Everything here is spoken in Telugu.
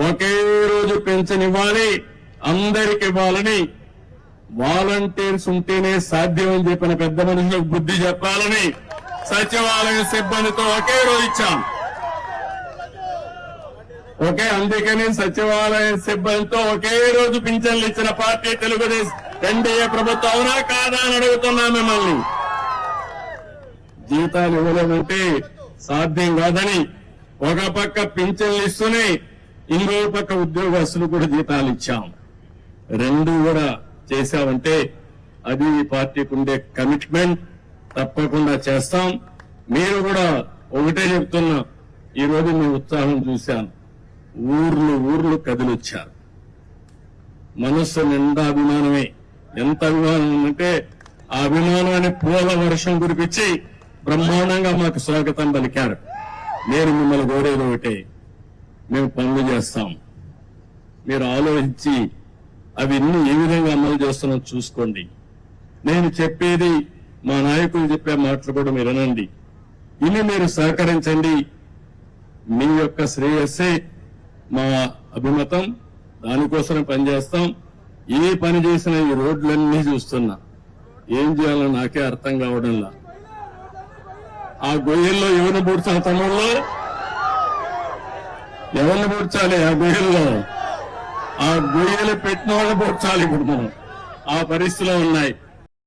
ఒకే రోజు పెన్షన్ ఇవ్వాలి అందరికి ఇవ్వాలని వాలంటీర్స్ ఉంటేనే సాధ్యం అని చెప్పిన పెద్ద మనుషులకు బుద్ధి చెప్పాలని సచివాలయ సిబ్బందితో ఒకే రోజు ఇచ్చాం. ఒకే అందుకని సచివాలయ సిబ్బందితో ఒకే రోజు పింఛన్లు ఇచ్చిన పార్టీ తెలుగుదేశం ఎన్డీఏ ప్రభుత్వం అవునా కాదా అని అడుగుతున్నా మిమ్మల్ని. జీతాలు ఇవ్వలేమంటే సాధ్యం కాదని ఒక పక్క పింఛన్లు ఇస్తూనే ఇంకో పక్క ఉద్యోగస్తులు కూడా జీతాలు ఇచ్చాం. రెండు కూడా చేశామంటే అది పార్టీకి ఉండే కమిట్మెంట్ తప్పకుండా చేస్తాం. మీరు కూడా ఒకటే చెప్తున్నా ఈరోజు మీ ఉత్సాహం చూశాను. ఊర్లు ఊర్లు కదిలొచ్చారు. మనస్సు నిండా అభిమానమే. ఎంత అభిమానం ఉందంటే ఆ అభిమానాన్ని పూల వర్షం కురిపించి బ్రహ్మాండంగా మాకు స్వాగతం పలికారు. నేను మిమ్మల్ని కోరేది ఒకటే మేము పనులు చేస్తాం. మీరు ఆలోచించి అవన్నీ ఏ విధంగా అమలు చేస్తున్నాం చూసుకోండి. నేను చెప్పేది మా నాయకులు చెప్పే మాటలు కూడా మీరు వినండి. ఇన్ని మీరు సహకరించండి. మీ యొక్క శ్రేయస్సే మా అభిమతం. దానికోసం పనిచేస్తాం. ఏ పని చేసినా ఈ రోడ్లన్నీ చూస్తున్నా. ఏం చేయాలో నాకే అర్థం కావడంలా. ఆ గొయ్యల్లో ఎవరిని పూడ్చాలి తమలో ఎవరిని పూడ్చాలి? ఆ గుహల్లో ఆ గుయ్యలు పెట్టిన వాళ్ళు పూడ్చాలి ఇప్పుడు మనం. ఆ పరిస్థితిలో ఉన్నాయి.